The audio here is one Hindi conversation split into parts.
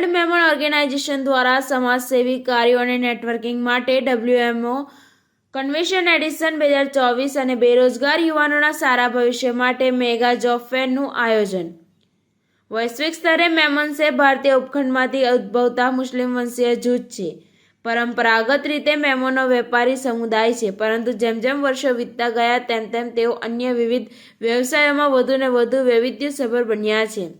વર્લ્ડ મેમન ઓર્ગેનાઇઝેશન દ્વારા સમાજસેવી કાર્યો અને નેટવર્કિંગ માટે ડબ્લ્યુએમઓ કન્વેન્શન એડિશન બે હજાર ચોવીસ અને બેરોજગાર યુવાનોના સારા ભવિષ્ય માટે મેગા જોબ ફેરનું આયોજન. વૈશ્વિક સ્તરે મેમન્સે ભારતીય ઉપખંડમાંથી ઉદ્ભવતા મુસ્લિમ વંશીય જૂથ છે. પરંપરાગત રીતે મેમોનો વેપારી સમુદાય છે, પરંતુ જેમ જેમ વર્ષો વીતતા ગયા તેમ તેમ તેઓ અન્ય વિવિધ વ્યવસાયોમાં વધુને વધુ વૈવિધ્યસભર બન્યા છે.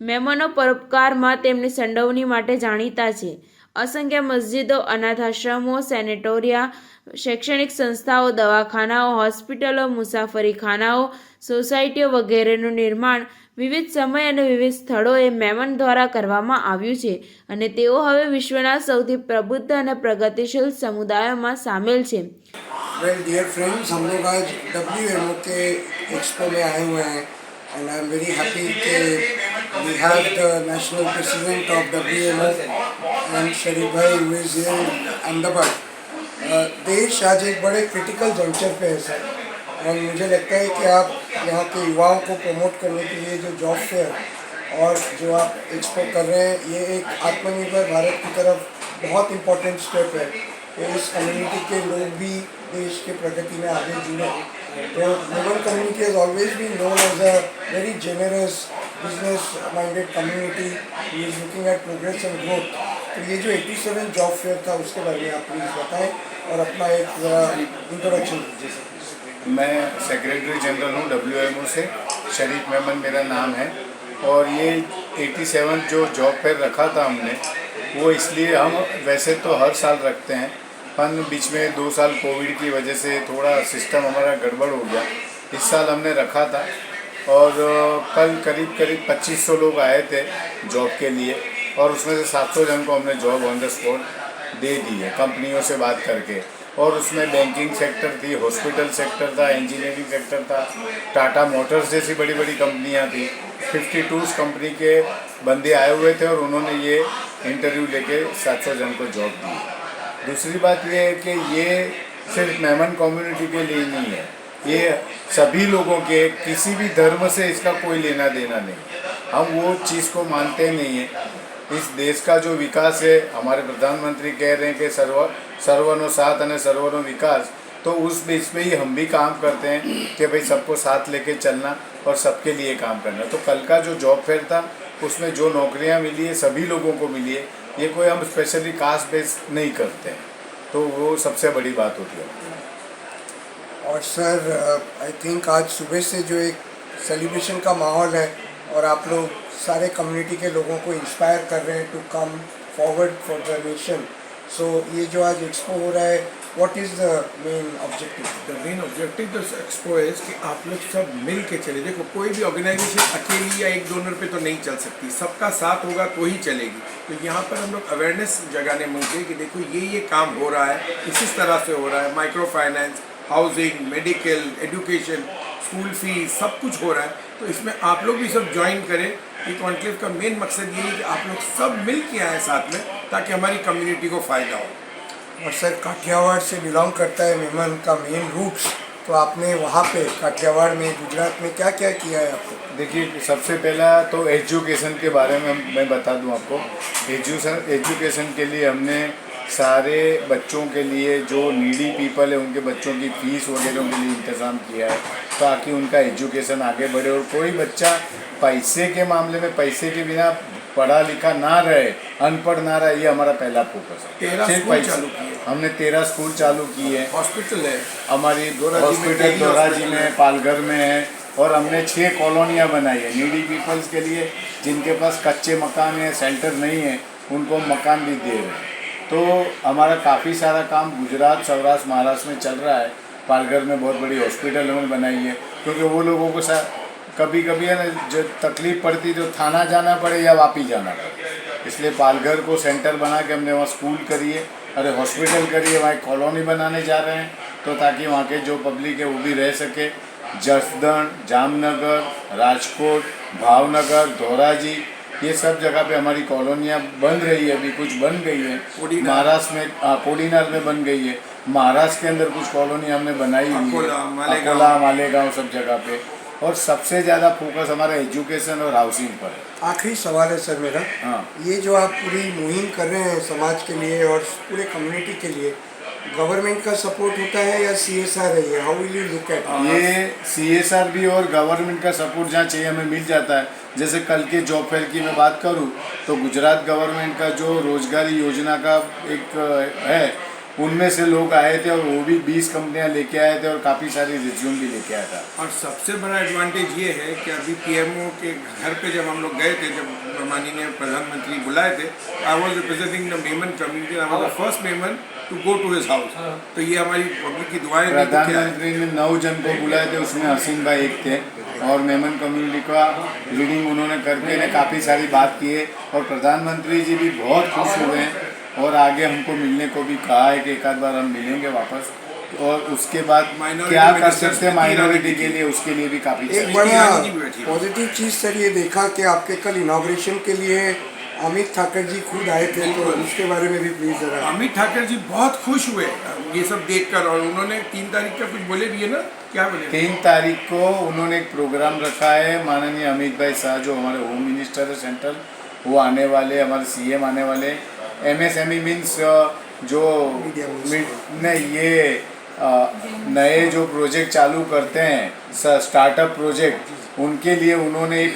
મેમોનો પરોપકારમાં તેમની સંડોવણી માટે જાણીતા છે અસંખ્ય મસ્જિદો અનાથાશ્રમો સેનેટોરિયા શૈક્ષણિક સંસ્થાઓ દવાખાનાઓ હોસ્પિટલો મુસાફરીખાનાઓ સોસાયટીઓ વગેરેનું નિર્માણ વિવિધ સમય અને વિવિધ સ્થળોએ મેમન દ્વારા કરવામાં આવ્યું છે અને તેઓ હવે વિશ્વના સૌથી પ્રબુદ્ધ અને પ્રગતિશીલ સમુદાયોમાં સામેલ છે वेल डियर फ्रेंड्स हम लोग आज डब्ल्यू एम ओ के एक्सपो में आए हुए हैं and I am very happy कि the national president of W M O and Sharif भाई who is here in Ahmedabad देश आज एक बड़े क्रिटिकल जंक्चर पे है सर एंड मुझे लगता है कि आप यहाँ के युवाओं को प्रमोट करने के लिए जो जॉब फेयर और जो आप एक्सपो कर रहे हैं, ये एक आत्मनिर्भर भारत की तरफ़ बहुत इम्पोर्टेंट स्टेप है। तो इस कम्युनिटी के लोग भी देश के प्रगति में आगे जुड़े। तो Mughal community has always been known as a very generous community who is looking at progress and growth. तो ये जो 87 जॉब फेयर था, उसके बारे में आप प्लीज़ बताएँ और अपना एक इंट्रोडक्शन दीजिए। सर। मैं सेक्रेटरी जनरल हूँ डब्ल्यू एम ओ से। शरीफ मेमन मेरा नाम है। और ये 87 जो जॉब फेयर रखा था हमने, वो इसलिए हम वैसे तो हर साल रखते हैं। पर बीच में दो साल कोविड की वजह से थोड़ा सिस्टम हमारा गड़बड़ हो गया। इस साल हमने रखा था। और कल करीब करीब 2500 लोग आए थे जॉब के लिए और उसमें से 700 जन को हमने जॉब ऑन द स्पॉट दे दी है, कंपनियों से बात करके। और उसमें बैंकिंग सेक्टर थी, हॉस्पिटल सेक्टर था, इंजीनियरिंग सेक्टर था, टाटा मोटर्स जैसी बड़ी बड़ी कंपनियाँ थी। 52 कंपनी के बंदे आए हुए थे और उन्होंने ये इंटरव्यू लेके 700 जन को जॉब दी। दूसरी बात ये है कि ये सिर्फ़ मेमन कम्युनिटी के लिए नहीं है ये सभी लोगों के किसी भी धर्म से इसका कोई लेना देना नहीं। हम वो चीज़ को मानते नहीं हैं। इस देश का जो विकास है, हमारे प्रधानमंत्री कह रहे हैं कि सर्व सर्वनो साथ અને सर्वनो विकास तो उस बीच में ही हम भी काम करते हैं कि भाई सबको साथ लेके चलना और सबके लिए काम करना। तो कल का जो जॉब फेयर था, उसमें जो नौकरियाँ मिली है, सभी लोगों को मिली है, ये कोई हम स्पेशली कास्ट बेस नहीं करते हैं। तो वो सबसे बड़ी बात होती है। और सर आई थिंक आज सुबह से जो एक सेलिब्रेशन का माहौल है और आप लोग सारे कम्युनिटी के लोगों को इंस्पायर कर रहे हैं to come forward for the nation so ये जो आज एक्सपो हो रहा है what is the main objective the main objective this expo is कि आप लोग सब मिल के चले। देखो, कोई भी ऑर्गेनाइजेशन अकेली या एक डोनर पे तो नहीं चल सकती। सबका साथ होगा तो ही चलेगी। तो यहाँ पर हम लोग अवेयरनेस जगाने मुझे कि देखो ये ये काम हो रहा है इसी तरह से हो रहा है micro finance housing medical education school fees सब कुछ हो रहा है। तो इसमें आप लोग भी सब ज्वाइन करें। ये कॉन्क्लेव का मेन मकसद ये है कि आप लोग सब मिल के आए साथ में ताकि हमारी कम्युनिटी को फ़ायदा हो। और सर काठियावाड़ से बिलोंग करता है मेमन का मेन रूट्स तो आपने वहाँ पे काठियावाड़ में गुजरात में क्या क्या किया है आपको? देखिए सबसे पहला तो एजुकेशन के बारे में मैं बता दूँ आपको। एजुसन एजुकेशन के लिए हमने सारे बच्चों के लिए जो नीडी पीपल है उनके बच्चों की फ़ीस वगैरह के लिए इंतज़ाम किया है ताकि उनका एजुकेशन आगे बढ़े और कोई बच्चा पैसे के मामले में पैसे के बिना पढ़ा लिखा ना रहे अनपढ़ ना रहे ये हमारा पहला फोकस है तेरह स्कूल चालू किए। हमने तेरह स्कूल चालू किए हैं हॉस्पिटल है हमारी हॉस्पिटल दोराजी में। पालघर में है और हमने छः कॉलोनियाँ बनाई है नीडी पीपल्स के लिए जिनके पास कच्चे मकान है सेंटर नहीं है उनको हम मकान भी दे रहे हैं तो हमारा काफ़ी सारा काम गुजरात, सौराष्ट्र, महाराष्ट्र में चल रहा है। पालघर में बहुत बड़ी हॉस्पिटल हमने बनाई है, क्योंकि वो लोगों को सा कभी कभी है ना, जो तकलीफ़ पड़ती तो थाना जाना पड़े या वापी जाना पड़े। इसलिए पालघर को सेंटर बना के हमने वहाँ स्कूल करिए अरे हॉस्पिटल करिए वहाँ कॉलोनी बनाने जा रहे हैं तो ताकि वहाँ के जो पब्लिक है वो भी रह सके। जसदण, जामनगर, राजकोट, भावनगर, धोराजी ये सब जगह पे हमारी कॉलोनियाँ बन रही है अभी कुछ बन गई है। महाराष्ट्र में हाँ, कोडीनार में बन गई है। महाराष्ट्र के अंदर कुछ कॉलोनी हमने बनाई हुई है। अकोला, मालेगांव। सब जगह पे। और सबसे ज़्यादा फोकस हमारा एजुकेशन और हाउसिंग पर है। आखिरी सवाल है सर मेरा। हाँ। ये जो आप पूरी मुहिम कर रहे हैं समाज के लिए और पूरे कम्युनिटी के लिए गवर्नमेंट का सपोर्ट होता है या सी एस आर है? ये how will you look at ये सी एस आर भी और गवर्नमेंट का सपोर्ट जहाँ चाहिए हमें मिल जाता है। जैसे कल के जॉब फेयर की मैं बात करूँ तो गुजरात गवर्नमेंट का जो रोजगारी योजना का एक है उनमें से लोग आए थे और वो भी 20 कंपनियाँ लेके आए थे और काफ़ी सारी रिज्यूम भी लेके आया था। और सबसे बड़ा एडवांटेज ये है कि अभी पीएमओ के घर पे जब हम लोग गए थे जब माननीय प्रधानमंत्री बुलाए थे I was representing the Memon community I was the first Memon to go to his house तो ये हमारी पब्लिक की दुआएँ तो प्रधानमंत्री ने नौ जन को बुलाए थे उसमें हसीन भाई एक थे और मेमन कम्युनिटी का लीडिंग उन्होंने करके ने काफ़ी सारी बात की है। और प्रधानमंत्री जी भी बहुत खुश हुए हैं और आगे हमको मिलने को भी कहा है कि एक आध बार हम मिलेंगे वापस। और उसके बाद क्या कर सकते हैं? माइनॉरिटी के लिए उसके लिए भी काफ़ी एक बड़ा है। पॉजिटिव चीज़ सर ये देखा कि आपके कल इनाग्रेशन के लिए अमित ठाकर जी खुद आए थे तो उसके बारे में भी प्लीज़ जरा। अमित ठाकर जी बहुत खुश हुए ये सब देखकर और उन्होंने तीन तारीख का कुछ बोले भी है ना? क्या बोले? तीन तारीख को उन्होंने एक प्रोग्राम रखा है माननीय अमित भाई शाह जो हमारे होम मिनिस्टर है सेंट्रल वो आने वाले हमारे सीएम आने वाले। एमएसएमई मीन्स जो नहीं ये नए जो प्रोजेक्ट चालू करते हैं स्टार्टअप प्रोजेक्ट उनके लिए उन्होंने एक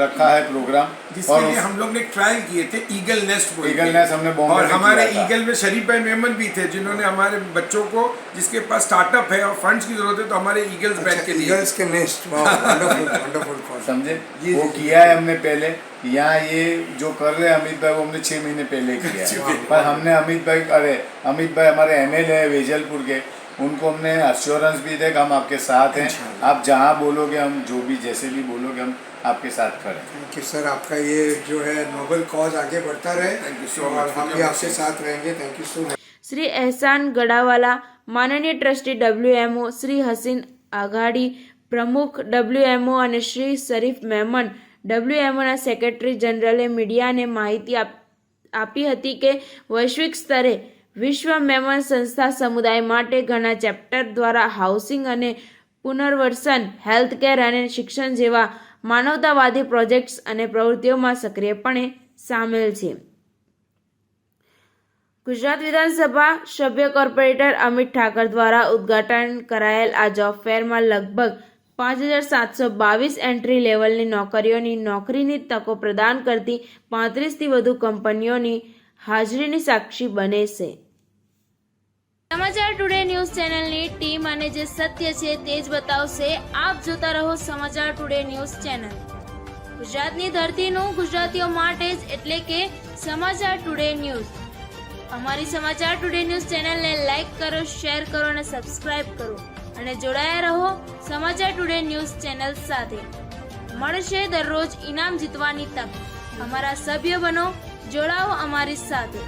रखा है प्रोग्राम जिसके और लिए हम लोग ने ट्रायल किए थे ईगल नेस्ट बोल ईगल नेस्ट हमने बॉम्बे और हमारे ईगल में शरीफ भाई मेमन भी थे जिन्होंने हमारे बच्चों को जिसके पास स्टार्टअप है और फंड्स की ज़रूरत है तो हमारे ईगल्स बैठ के दिए। ईगल्स के नेस्ट वंडरफुल वंडरफुल कॉल समझे? वो किया है हमने पहले। यहाँ ये जो कर रहे हैं अमित भाई वो हमने छह महीने पहले किया है। पर हमने अमित भाई अरे अमित भाई हमारे एमएलए है वेजलपुर के। उनको हमने अश्योरेंस भी दे कि हम आपके साथ हैं आप जहाँ बोलोगे हम जो भी जैसे भी बोलोगे हम आपके साथ खड़े हैं थैंक यू सर आपका ये जो है नोबल कॉज आगे बढ़ता रहे Thank you so और much. हम भी आपके साथ रहेंगे thank you so much Shri Ehsan Gadawala માનનીય ટ્રસ્ટી ડબ્લ્યુએમઓ શ્રી હસીન આઘાડી પ્રમુખ ડબ્લ્યુએમઓ અને શ્રી શરીફ મેમન ડબ્લ્યુએમઓના સેક્રેટરી જનરલે મીડિયાને માહિતી આપ આપી હતી કે વૈશ્વિક સ્તરે વિશ્વ મેમન સંસ્થા સમુદાય માટે ઘણા ચેપ્ટર દ્વારા હાઉસિંગ અને પુનર્વસન, હેલ્થકેર અને શિક્ષણ જેવા માનવતાવાદી પ્રોજેક્ટ્સ અને પ્રવૃત્તિઓમાં સક્રિયપણે સામેલ છે. ગુજરાત વિધાનસભા સભ્ય કોર્પોરેટર અમિત ઠાકર દ્વારા ઉદ્ઘાટન કરાયેલ આ જોબ ફેરમાં લગભગ પાંચ હજાર સાતસો બાવીસ એન્ટ્રી લેવલની નોકરીઓની નોકરીની તકો પ્રદાન કરતી પાંત્રીસથી વધુ કંપનીઓની હાજરીની સાક્ષી બને છે. સમાચાર ટુડે ન્યૂઝ ચેનલની ટીમ અને જે સત્ય છે તે જ બતાવશે. આપ જોતા રહો સમાચાર ટુડે ન્યૂઝ ચેનલ. ગુજરાતની ધરતીનું ગુજરાતીઓ માટે જ એટલે કે સમાચાર ટુડે ન્યૂઝ. અમારી સમાચાર ટુડે ન્યૂઝ ચેનલને લાઇક કરો, શેર કરો અને સબસ્ક્રાઇબ કરો. અને જોડાયા રહો સમાચાર ટુડે ન્યૂઝ ચેનલ સાથે. મળશે દરરોજ ઇનામ જીતવાની તક. અમારા સભ્ય બનો, જોડાઓ અમારી સાથે.